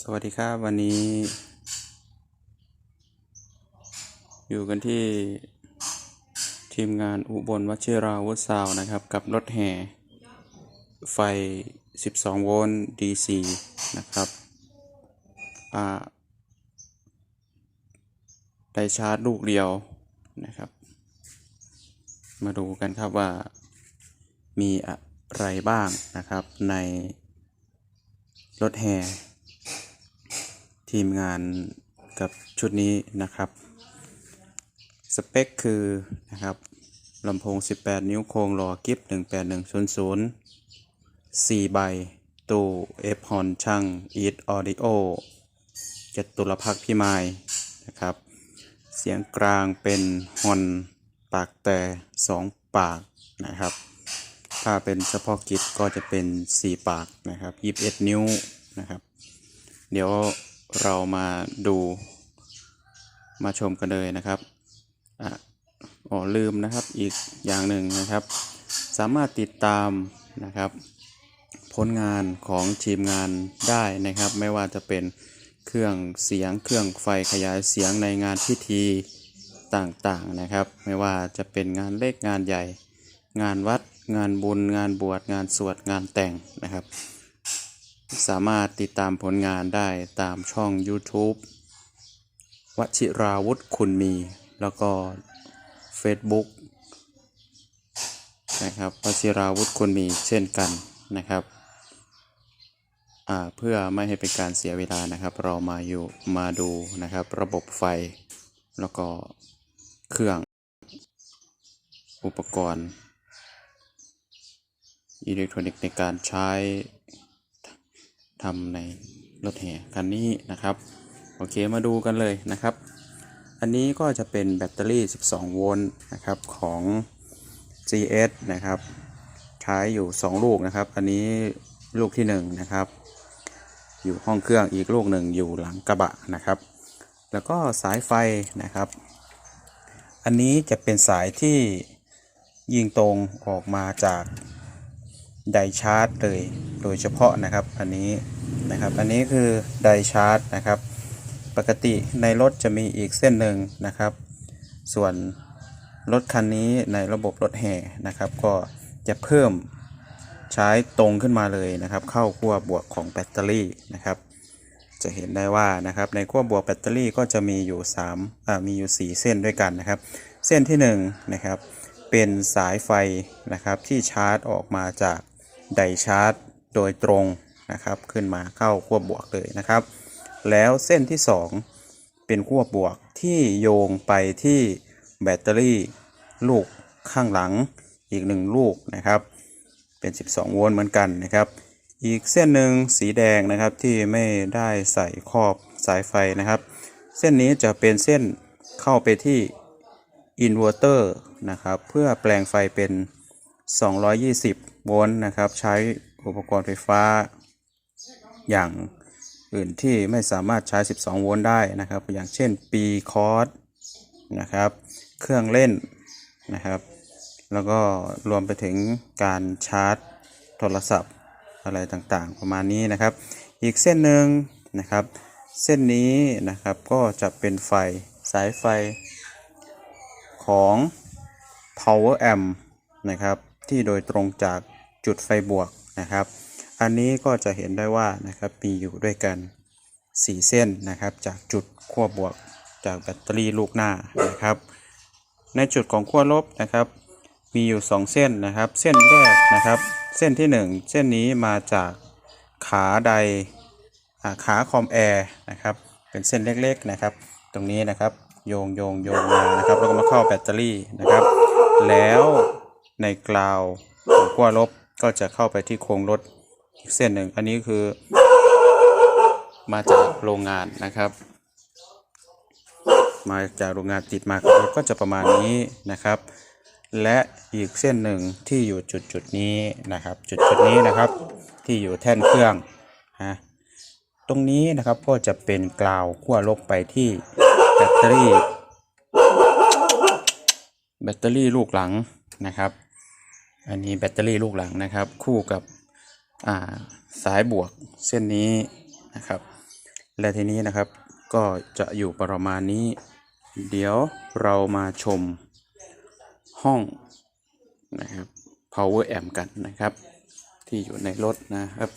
สวัสดีครับ วันนี้ อยู่กันที่ทีมงานอุบลวชิราวุฒสาวนะครับ กับรถแห่ ไฟ 12 โวลต์ DC นะครับได้ชาร์จลูกเดียวนะครับ มาดูกันครับว่ามีอะไรบ้างนะครับในรถแห่ ทีมงานกับชุดนี้นะครับ สเปคคือนะครับลำโพง 18 นิ้วโครงหล่อกิฟ18100 4 ใบ ตู้เอฟฮอนช่างอีทออดิโอจตุรพักพิมายนะครับ เสียงกลางเป็นฮอนปากแต่ 2 ปากนะครับ ถ้าเป็นเฉพาะกิจก็จะเป็น 4 ปากนะครับ 21 นิ้วนะครับ เดี๋ยว เรามาดูมาชมกันเลยนะครับอ๋อลืมนะครับอีกอย่างหนึ่งนะครับ สามารถติดตามนะครับ ผลงานของทีมงานได้นะครับ ไม่ว่าจะเป็นเครื่องเสียงเครื่องไฟขยายเสียงในงานพิธีต่างๆนะครับ ไม่ว่าจะเป็นงานเล็กงานใหญ่ งานวัดงานบุญ งานบวชงานสวดงานแต่งนะครับ สามารถติดตามผลงานได้ตามช่อง YouTube วชิราวุธคุณมี แล้วก็ Facebook นะครับวชิราวุธคุณมีเช่นกันนะครับเพื่อไม่ให้เป็นการเสียเวลานะครับ เรามาอยู่มาดูนะครับ ระบบไฟ แล้วก็เครื่องอุปกรณ์อิเล็กทรอนิกส์ในการใช้ ทำในรถแห่คันนี้นะครับ โอเคมาดูกันเลยนะครับ อันนี้ก็จะเป็นแบตเตอรี่ 12 โวลต์นะครับของ GS นะครับ ใช้อยู่ 2 ลูกนะครับ อันนี้ลูกที่1นะครับอยู่ห้องเครื่องอีกลูกหนึ่งอยู่หลังกระบะนะครับ แล้วก็สายไฟนะครับ อันนี้จะเป็นสายที่ยิงตรงออกมาจาก ไดชาร์จเลยโดยเฉพาะนะครับอันนี้นะครับอันนี้คือไดชาร์จนะครับ ปกติในรถจะมีอีกเส้นหนึ่งนะครับ ส่วนรถคันนี้ในระบบรถแห่นะครับ ก็จะเพิ่มใช้ตรงขึ้นมาเลยนะครับ เข้าขั้วบวกของแบตเตอรี่นะครับ จะเห็นได้ว่านะครับในขั้วบวกแบตเตอรี่ก็จะมีอยู่3อ่ามีอยู่ 4 เส้นด้วยกันนะครับ เส้นที่1นะครับเป็นสายไฟนะครับที่ชาร์จออกมาจาก ไดชาร์จโดยตรงนะครับ ขึ้นมาเข้าขั้วบวกเลยนะครับ แล้วเส้นที่ 2 เป็นขั้วบวกที่โยงไปที่แบตเตอรี่ลูกข้างหลังอีกหนึ่งลูกนะครับ เป็น 12 โวลต์เหมือนกันนะครับ อีกเส้นหนึ่งสีแดงนะครับที่ไม่ได้ใส่ครอบสายไฟนะครับ เส้นนี้จะเป็นเส้นเข้าไปที่อินเวอร์เตอร์นะครับ เพื่อแปลงไฟเป็น 220 โวลต์นะครับ ใช้อุปกรณ์ไฟฟ้า อย่างอื่นที่ไม่สามารถใช้ 12 โวลต์ได้นะครับ อย่างเช่นปีคอร์สนะครับ เครื่องเล่นนะครับ แล้วก็รวมไปถึงการชาร์จโทรศัพท์อะไรต่างๆ ประมาณนี้นะครับ อีกเส้นหนึ่งนะครับ เส้นนี้นะครับก็จะเป็นไฟสายไฟของ power amp นะครับ ที่โดยตรงจาก จุดไฟบวกนะครับ อันนี้ก็จะเห็นได้ว่านะครับมีอยู่ด้วยกัน 4 เส้นนะครับ จากจุดขั้วบวกจากแบตเตอรี่ลูกหน้านะครับ ในจุดของขั้วลบนะครับ มีอยู่ 2 เส้นนะครับ เส้นแรกนะครับ เส้นที่ 1 เส้นนี้มาจากขาไดาขาคอมแอร์นะครับ เป็นเส้นเล็กๆนะครับ ตรงนี้นะครับโยงโยงโยงมานะครับแล้วก็มาเข้าแบตเตอรี่นะครับ แล้วในกราวของขั้วลบ ก็จะเข้าไปที่โครงรถอีกเส้นหนึ่ง อันนี้คือมาจากโรงงานนะครับ มาจากโรงงานติดมากับรถก็จะประมาณนี้นะครับ และอีกเส้นหนึ่งที่อยู่จุดจุดนี้นะครับ จุดจุดนี้นะครับ ที่อยู่แท่นเครื่องฮะตรงนี้นะครับก็จะเป็นกราวขั้วลบไปที่แบตเตอรี่ แบตเตอรี่ลูกหลังนะครับ อันนี้แบตเตอรี่ลูกหลังนะครับ คู่กับาสายบวกเส้นนี้นะครับ และทีนี้นะครับก็จะอยู่ประมาณนี้ เดี๋ยวเรามาชมห้องนะครับ power amp กันนะครับ ที่อยู่ในรถนะครับ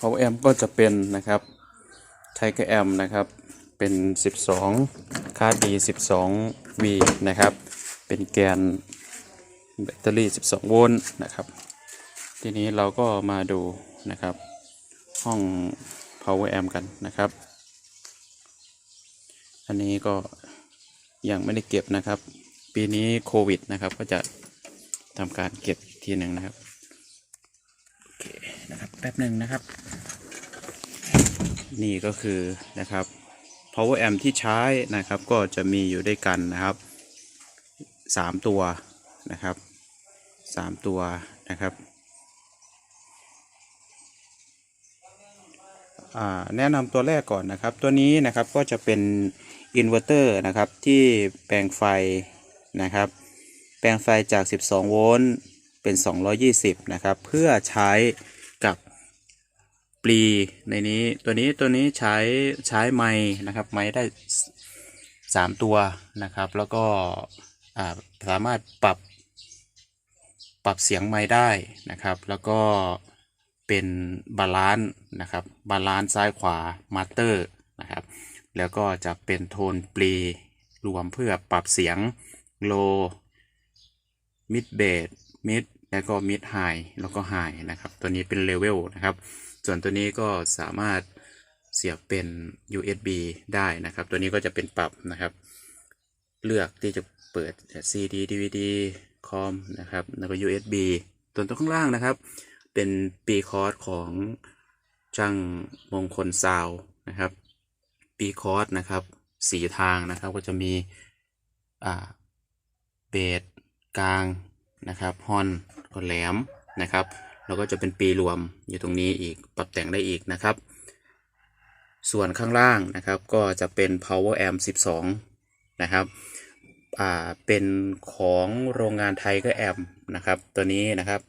power amp ก็จะเป็นนะครับ Tiger amp นะครับเป็น 12คาดี 12 V นะครับ เป็นแกนแบตเตอรี่ 12 โวลต์นะครับ ทีนี้เราก็มาดูนะครับ ห้อง power amp กันนะครับ อันนี้ก็ยังไม่ได้เก็บนะครับ ปีนี้โควิดนะครับ ก็จะทำการเก็บอีกทีหนึ่งนะครับโอเคนะครับแป๊บหนึ่งนะครับ นี่ก็คือนะครับ power amp ที่ใช้นะครับ ก็จะมีอยู่ด้วยกันนะครับ สามตัวนะครับสามตัวนะครับแนะนำตัวแรกก่อนนะครับ ตัวนี้นะครับก็จะเป็นอินเวอร์เตอร์นะครับที่แปลงไฟนะครับ แปลงไฟจาก 12 โวลต์เป็น 220 นะครับ เพื่อใช้กับปลีในนี้ตัวนี้ตัวนี้ใช้ใช้ไม้นะครับไม้ได้ 3 ตัวนะครับ แล้วก็ สามารถปรับปรับเสียงไม้ได้นะครับ แล้วก็เป็นบาลานซ์นะครับบาลานซ์ซ้ายขวามาสเตอร์นะครับ แล้วก็จะเป็นโทนปลีรวมเพื่อปรับเสียงโลมิดเบสมิดแล้วก็มิดไฮแล้วก็ไฮนะครับ ตัวนี้เป็นเลเวลนะครับ ส่วนตัวนี้ก็สามารถเสียบเป็น USB ได้นะครับ ตัวนี้ก็จะเป็นปรับนะครับ เลือกที่จะ เปิด CD DVD คอมนะครับแล้วก็ USB ตัวตัวข้างล่างนะครับ เป็นปีคอร์สของช่างมงคลซาวนะครับ ปีคอร์สนะครับสีทางนะครับก็จะมีอ่าเบสกลางนะครับฮอนก็แหลมนะครับแล้วก็จะเป็นปีรวมอยู่ตรงนี้อีกปรับแต่งได้อีกนะครับ ส่วนข้างล่างนะครับก็จะเป็น power amp 12 นะครับ อ่าเป็นของโรงงานไทยก็แอมนะครับ ตัวนี้นะครับ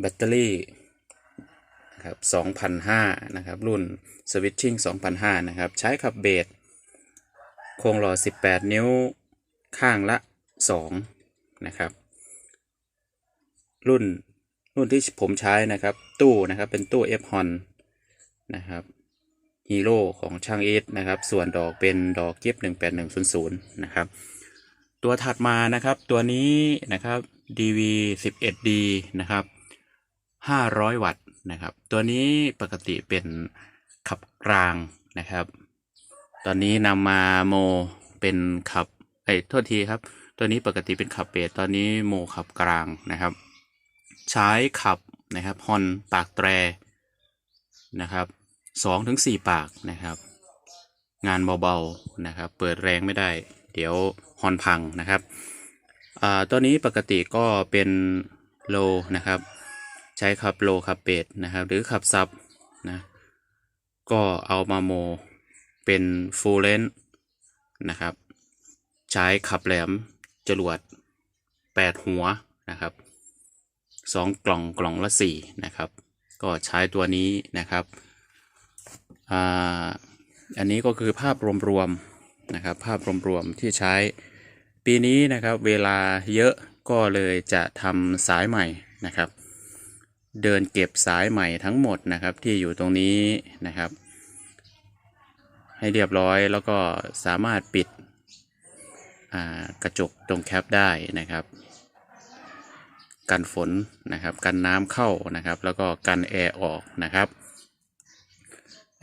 แบตเตอรี่นะครับ2,005นะครับ รุ่น Switching 2,005นะครับ ใช้ขับเบสโครงหล่อ 18 นิ้วข้างละ 2 นะครับ รุ่นรุ่นที่ผมใช้นะครับ ตู้นะครับ เป็นตู้ F Hon นะครับ ฮีโร่ของช่างเอสนะครับ ส่วนดอกเป็นดอกเก็บ18100 นะครับ ตัวถัดมานะครับตัวนี้นะครับ DV 11D นะครับ 500 วัตต์นะครับ ตัวนี้ปกติเป็นขับกลางนะครับ ตอนนี้นำมาโมเป็นขับเอ้โทษทีครับ ตัวนี้ปกติเป็นขับเบสตอนนี้โมขับกลางนะครับ ใช้ขับนะครับฮอนปากแตรนะครับ สองถึงสี่ปากนะครับ งานเบาๆนะครับ เปิดแรงไม่ได้ เดี๋ยวฮอนพังนะครับอ่าตัวนี้ปกติก็เป็นโลนะครับ ใช้ขับโลขับเบสนะครับ หรือขับซับนะก็เอามาโมเป็นฟูลเลนนะครับ ใช้ขับแหลมจรวด 8 หัวนะครับสองกล่องกล่องละสี่นะครับ ก็ใช้ตัวนี้นะครับ อันนี้ก็คือภาพรวมๆนะครับ ภาพรวมๆที่ใช้ ปีนี้นะครับเวลาเยอะก็เลยจะทำสายใหม่นะครับ เดินเก็บสายใหม่ทั้งหมดนะครับที่อยู่ตรงนี้นะครับ ให้เรียบร้อยแล้วก็สามารถปิดกระจกตรงแคปได้นะครับกันฝนนะครับ กันน้ำเข้านะครับ แล้วก็กันแอร์ออกนะครับ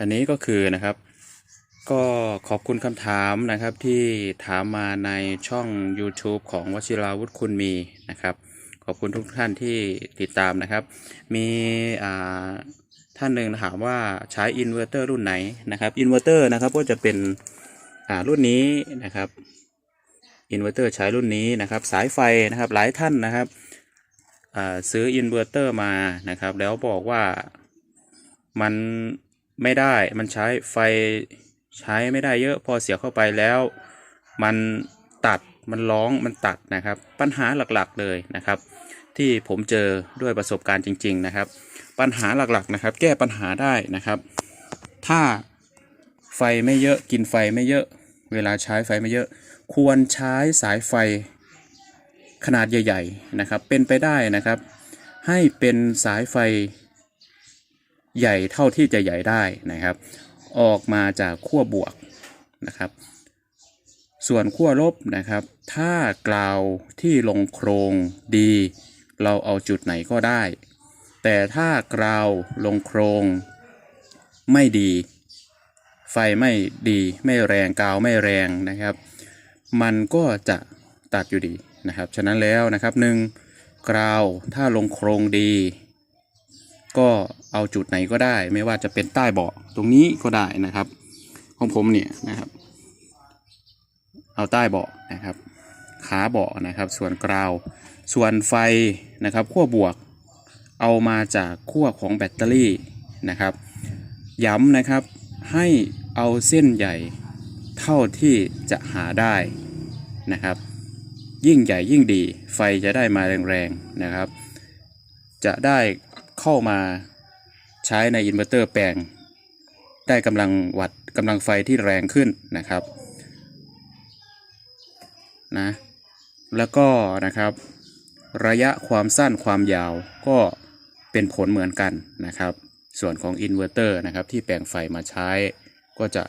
อันนี้ก็คือนะครับ ก็ขอบคุณคำถามนะครับที่ถามมาในช่อง YouTube ของวชิราวุฒิคุณมีนะครับ ขอบคุณทุกท่านที่ติดตามนะครับ มีอ่าท่านหนึ่งถามว่าใช้อินเวอร์เตอร์รุ่นไหนนะครับอินเวอร์เตอร์นะครับก็จะเป็นอ่ารุ่นนี้นะครับอินเวอร์เตอร์ใช้รุ่นนี้นะครับ สายไฟนะครับหลายท่านนะครับอ่าซื้ออินเวอร์เตอร์มานะครับ แล้วบอกว่ามัน ไม่ได้ มันใช้ไฟใช้ไม่ได้เยอะพอเสียบเข้าไปแล้ว มันตัดมันร้องมันตัดนะครับ ปัญหาหลักๆเลยนะครับ ที่ผมเจอด้วยประสบการณ์จริง ๆ นะครับ ปัญหาหลักๆนะครับ แก้ปัญหาได้นะครับ ถ้าไฟไม่เยอะกินไฟไม่เยอะ เวลาใช้ไฟไม่เยอะ ควรใช้สายไฟขนาดใหญ่ ๆ นะครับ เป็นไปได้นะครับ ให้เป็นสายไฟ ใหญ่เท่าที่จะใหญ่ได้นะครับ ออกมาจากขั้วบวกนะครับ ส่วนขั้วลบนะครับ ถ้ากราวที่ลงโครงดี เราเอาจุดไหนก็ได้ แต่ถ้ากราวลงโครงไม่ดี ไฟไม่ดีไม่แรงกาวไม่แรงนะครับ มันก็จะตัดอยู่ดีนะครับ ฉะนั้นแล้วนะครับหนึ่งกราวถ้าลงโครงดี ก็เอาจุดไหนก็ได้ ไม่ว่าจะเป็นใต้เบาะตรงนี้ก็ได้นะครับ ของผมเนี่ยนะครับ เอาใต้เบาะนะครับ ขาเบาะนะครับ ส่วนกราว ส่วนไฟนะครับขั้วบวก เอามาจากขั้วของแบตเตอรี่นะครับ ย้ำนะครับให้เอาเส้นใหญ่เท่าที่จะหาได้นะครับ ยิ่งใหญ่ยิ่งดี ไฟจะได้มาแรงๆนะครับ จะได้ เข้ามาใช้ในอินเวอร์เตอร์แปลง ได้กำลังวัดกำลังไฟที่แรงขึ้นนะครับนะแล้วก็นะครับระยะความสั้นความยาวก็เป็นผลเหมือนกันนะครับ ส่วนของอินเวอร์เตอร์นะครับที่แปลงไฟมาใช้ก็จะ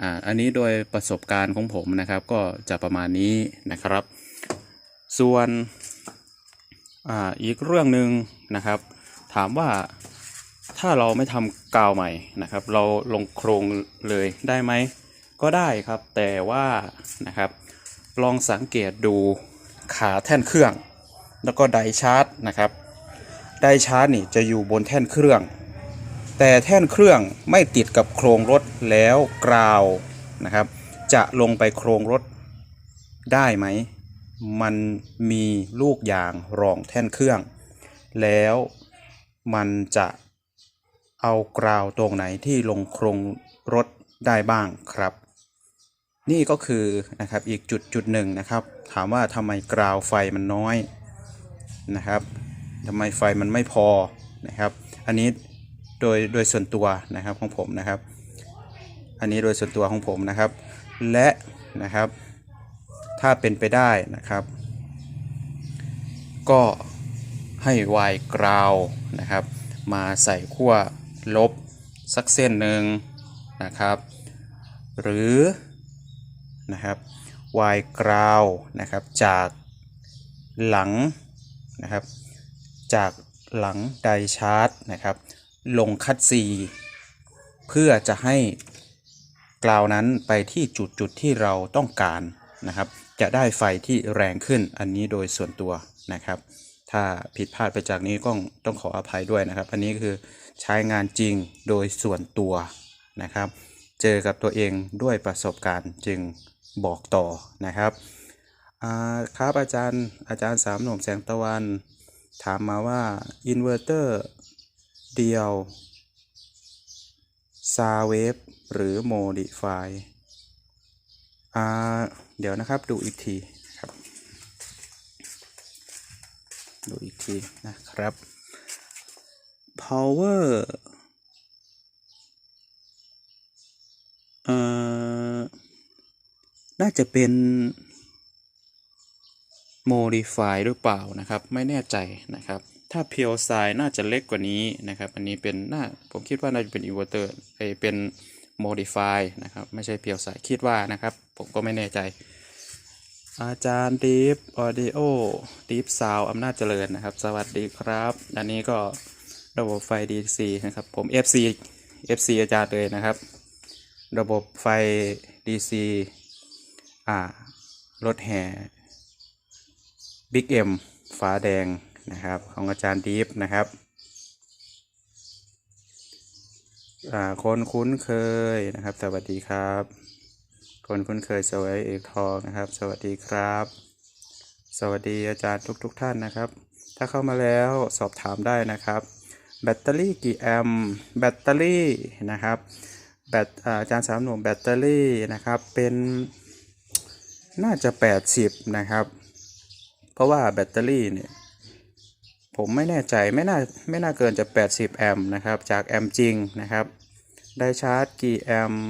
อ่าอันนี้โดยประสบการณ์ของผมนะครับ ก็จะประมาณนี้นะครับ ส่วนอ่าอีกเรื่องหนึ่งนะครับ ถามว่าถ้าเราไม่ทำกาวใหม่นะครับ เราลงโครงเลยได้ไหมก็ได้ครับ แต่ว่านะครับ ลองสังเกตดูขาแท่นเครื่อง แล้วก็ไดชาร์จนะครับ ไดชาร์จนี่จะอยู่บนแท่นเครื่อง แต่แท่นเครื่องไม่ติดกับโครงรถแล้วกราวนะครับ จะลงไปโครงรถได้ไหม มันมีลูกยางรองแท่นเครื่อง แล้ว มันจะเอากราวตรงไหนที่ลงโครงรถได้บ้างครับ นี่ก็คือนะครับอีกจุดจุดหนึ่งนะครับ ถามว่าทำไมกราวไฟมันน้อยนะครับทำไมไฟมันไม่พอนะครับ อันนี้โดยโดยส่วนตัวนะครับของผมนะครับ อันนี้โดยส่วนตัวของผมนะครับ และนะครับ ถ้าเป็นไปได้นะครับ ก็ ให้วายกราวนะครับ มาใส่ขั้วลบสักเส้นหนึ่งนะครับ หรือนะครับวายกราวนะครับจากหลังนะครับจากหลังไดชาร์จนะครับ ลงคัดซีเพื่อจะให้กราวนั้นไปที่จุดจุดที่เราต้องการนะครับ จะได้ไฟที่แรงขึ้นอันนี้โดยส่วนตัวนะครับ ถ้าผิดพลาดไปจากนี้ก็ต้องขออภัยด้วยนะครับ อันนี้คือใช้งานจริงโดยส่วนตัวนะครับ เจอกับตัวเองด้วยประสบการณ์จึงบอกต่อนะครับครับอาจารย์อาจารย์สามหนุ่มแสงตะวัน ถามมาว่าอินเวอร์เตอร์เดียวซาเวฟหรือโมดิฟายเดี๋ยวนะครับดูอีกทีครับ ดูอีกทีนะครับ power เอ่อ น่าจะเป็น modify หรือเปล่านะครับ ไม่แน่ใจนะครับ ถ้า pure side น่าจะเล็กกว่านี้นะครับ อันนี้เป็นน่าผมคิดว่าน่าจะเป็น inverter เอยเป็น modify นะครับ ไม่ใช่ pure side คิดว่านะครับ ผมก็ไม่แน่ใจ อาจารย์ Deep Audio Deep Sound อำนาจเจริญนะครับ สวัสดีครับ อันนี้ก็ระบบไฟ DC นะครับ ผม FC FC อาจารย์เลยนะครับ ระบบไฟ DC อ่ารถแห่ Big M ฟ้าแดงนะครับ ของอาจารย์ดีฟนะครับอ่าคนคุ้นเคยนะครับ สวัสดีครับ คนคุ้นเคยสวัยเอกทองนะครับ สวัสดีครับ สวัสดีอาจารย์ทุกๆทท่านนะครับ ถ้าเข้ามาแล้วสอบถามได้นะครับ แบตเตอรี่กี่แอมป์แบตเตอรี่นะครับแบตอาจารย์สามหนุ่มแบตเตอรี่นะครับเป็นน่าจะ 80 นะครับ เพราะว่าแบตเตอรี่เนี่ยผมไม่แน่ใจไม่น่าไม่น่าเกินจะ 80 แอมป์นะครับ จากแอมป์จริงนะครับ ได้ชาร์จกี่แอมป์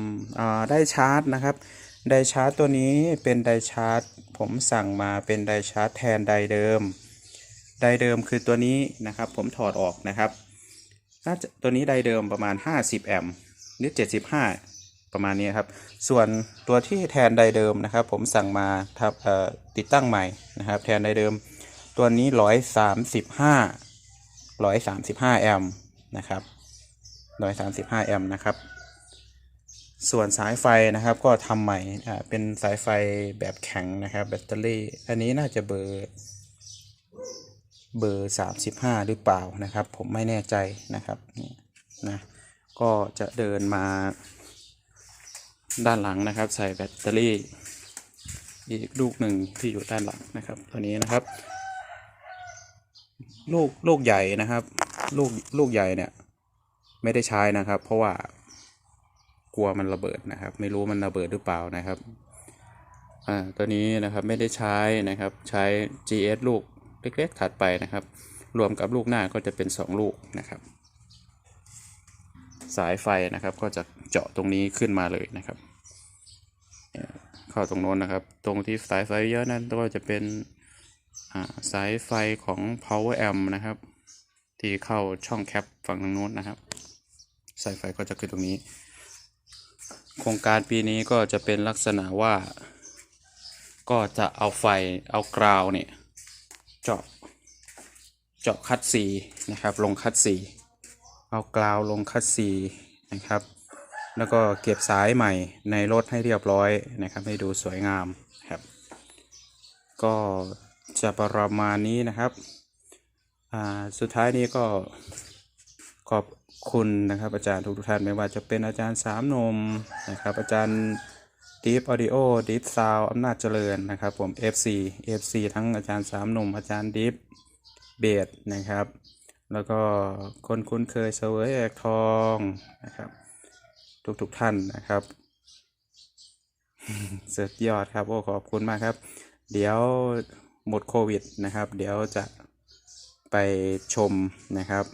ได้ชาร์จนะครับ ไดชาร์จตัวนี้เป็นไดชาร์จผมสั่งมาเป็นไดชาร์จแทนไดเดิม ไดเดิมคือตัวนี้นะครับ ผมถอดออกนะครับน่าจะตัวนี้ไดเดิมประมาณ 50 แอมป์หรือ 75 ประมาณนี้ครับ ส่วนตัวที่แทนไดเดิมนะครับ ผมสั่งมาทับติดตั้งใหม่นะครับ แทนไดเดิม ตัวนี้ 135 135 แอมป์นะครับ 135 แอมป์นะครับ ส่วนสายไฟนะครับก็ทำใหม่อ่าเป็นสายไฟแบบแข็งนะครับ แบตเตอรี่ อันนี้น่าจะเบอร์เบอร์ 35 หรือเปล่านะครับ ผมไม่แน่ใจนะครับนี่นะก็จะเดินมา ด้านหลังนะครับ ใส่แบตเตอรี่ อีกลูกหนึ่งที่อยู่ด้านหลังนะครับ ตัวนี้นะครับ ลูกลูกใหญ่นะครับ ลูกลูกใหญ่เนี่ย ไม่ได้ใช้นะครับ เพราะว่า กลัวมันระเบิดนะครับ ไม่รู้มันระเบิดหรือเปล่านะครับอ่าตัวนี้นะครับไม่ได้ใช้นะครับใช้ GS ลูกเล็กๆถัดไปนะครับ รวมกับลูกหน้าก็จะเป็น 2 ลูกนะครับ สายไฟนะครับก็จะเจาะตรงนี้ขึ้นมาเลยนะครับเข้าตรงโน้นนะครับ ตรงที่สายไฟเยอะนั้นก็จะเป็นอ่าสายไฟของ power amp นะครับ ที่เข้าช่องแคปฝั่งทางโน้นนะครับ สายไฟก็จะขึ้นตรงนี้ โครงการปีนี้ก็จะเป็นลักษณะว่า ก็จะเอาไฟเอากราวเนี่ยเจาะเจาะคัดสีนะครับ ลงคัดสีเอากราวลงคัดสีนะครับ แล้วก็เก็บสายใหม่ในรถให้เรียบร้อยนะครับ ให้ดูสวยงามครับ ก็จะประมาณนี้นะครับอ่าสุดท้ายนี้ก็ขอบ คุณนะครับ อาจารย์ทุกท่านไม่ว่าจะเป็นอาจารย์สามนมนะครับ อาจารย์ Deep Audio Deep Sound อำนาจเจริญนะครับผม FC FC ทั้งอาจารย์สามหนุ่มอาจารย์ Deep เบสนะครับ แล้วก็คนคุ้นเคยเสวยแอกทองนะครับ ทุกๆท่านนะครับเสุดยอดครับโอ้ขอบคุณมากครับ เดี๋ยวหมดโควิดนะครับ เดี๋ยวจะไปชมนะครับ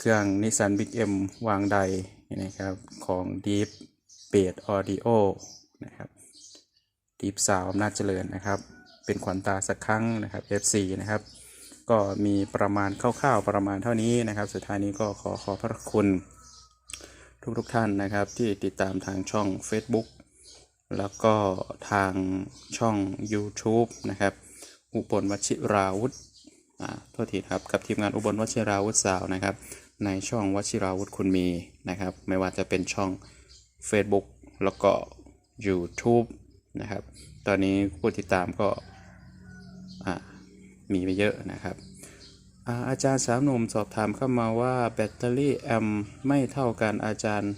เครื่องนิสสันบิ๊กเอ็มวางใดนะครับของ Deep b a s Audio นะครับ Deep Sound อำนาจเจริญนะครับ เป็นขวัญตาสักครั้งนะครับ FC นะครับ ก็มีประมาณคร่าวๆประมาณเท่านี้นะครับ สุดท้ายนี้ก็ขอขอบพระคุณ ทุกๆทท่านนะครับ ที่ติดตามทางช่อง Facebook แล้วก็ทางช่อง YouTube นะครับ อุบลวชิราวุธอ่าโทษทีครับ กับทีมงานอุบลวชิราวุธสาวนะครับ ในช่องวชิราวุธคุณมีนะครับ ไม่ว่าจะเป็นช่อง Facebook แล้วก็ YouTube นะครับ ตอนนี้ผู้ติดตามก็มีไปเยอะนะครับอาอาจารย์สามหนุ่มสอบถามเข้ามาว่าแบตเตอรี่แอมไม่เท่ากันอาจารย์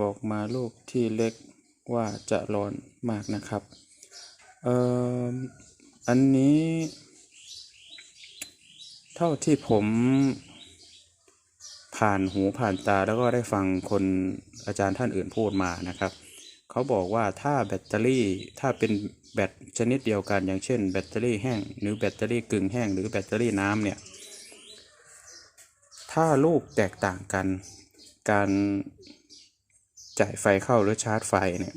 บอกมาลูกที่เล็กว่าจะร้อนมากนะครับ เอ่อ อันนี้ เท่าที่ผมผ่านหูผ่านตาแล้วก็ได้ฟังคนอาจารย์ท่านอื่นพูดมานะครับ เขาบอกว่าถ้าแบตเตอรี่ถ้าเป็นแบตชนิดเดียวกัน อย่างเช่น แบตเตอรี่แห้งหรือแบตเตอรี่กึ่งแห้งหรือแบตเตอรี่น้ำเนี่ย ถ้าลูกแตกต่างกัน การจ่ายไฟเข้าหรือชาร์จไฟเนี่ย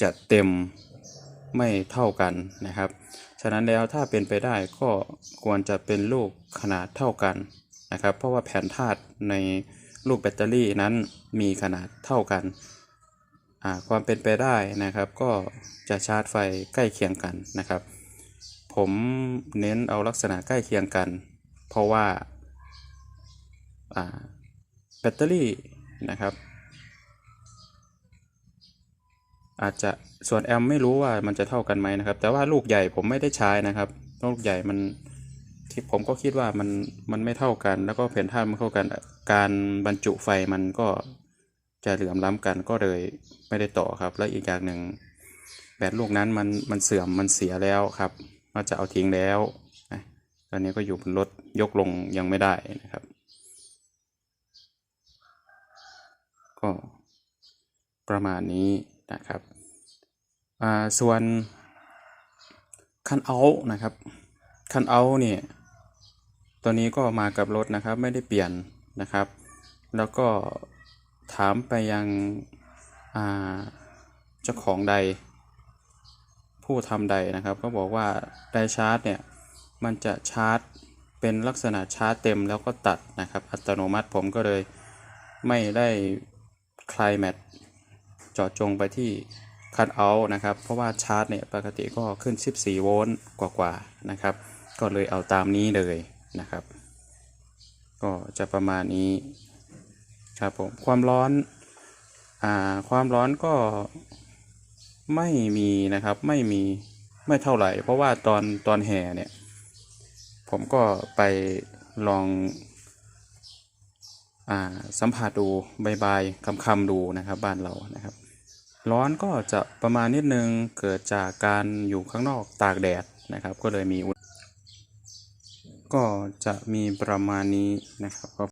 จะเต็มไม่เท่ากันนะครับ ฉะนั้นแล้วถ้าเป็นไปได้ก็ควรจะเป็นลูกขนาดเท่ากันนะครับ เพราะว่าแผ่นธาตุในลูกแบตเตอรี่นั้นมีขนาดเท่ากัน ความเป็นไปได้นะครับ ก็จะชาร์จไฟใกล้เคียงกันนะครับ ผมเน้นเอาลักษณะใกล้เคียงกัน เพราะว่าแบตเตอรี่นะครับ อาจจะส่วนแอมไม่รู้ว่ามันจะเท่ากันไหมนะครับ แต่ว่าลูกใหญ่ผมไม่ได้ใช้นะครับ ลูกใหญ่มันที่ผมก็คิดว่ามันมันไม่เท่ากัน แล้วก็เพนท่าไม่เข้ากัน การบรรจุไฟมันก็จะเหลื่อมล้ำกันก็เลยไม่ได้ต่อครับ แล้วอีกอย่างหนึ่งแบตลูกนั้นมันมันเสื่อมมันเสียแล้วครับว่าจะเอาทิ้งแล้วตอนนี้ก็อยู่บนรถยกลงยังไม่ได้นะครับ ก็ประมาณนี้ นะครับส่วนคันเอาท์นะครับคันเอาท์เนี่ยตัวนี้ก็มากับรถนะครับไม่ได้เปลี่ยนนะครับ แล้วก็ถามไปยังเจ้าของใด ผู้ทำใดนะครับ ก็บอกว่าไดชาร์จเนี่ยมันจะชาร์จเป็นลักษณะชาร์จเต็มแล้วก็ตัดนะครับ อัตโนมัติผมก็เลยไม่ได้คลายแมท เจาะจงไปที่คัทเอาท์นะครับ เพราะว่าชาร์จเนี่ยปกติก็ขึ้น 14 โวลต์กว่าๆนะครับ ก็เลยเอาตามนี้เลยนะครับ ก็จะประมาณนี้ครับผมความร้อนอ่าความร้อนก็ไม่มีนะครับไม่มีไม่เท่าไหร่ เพราะว่าตอนตอนแห่เนี่ย ผมก็ไปลองอ่าสัมผัสดูใบายบคำคำดูนะครับบ้านเรานะครับ ร้อนก็จะประมาณนิดนึงเกิดจากการอยู่ข้างนอกตากแดดนะครับ ก็เลยมีอุณก็จะมีประมาณนี้นะครับ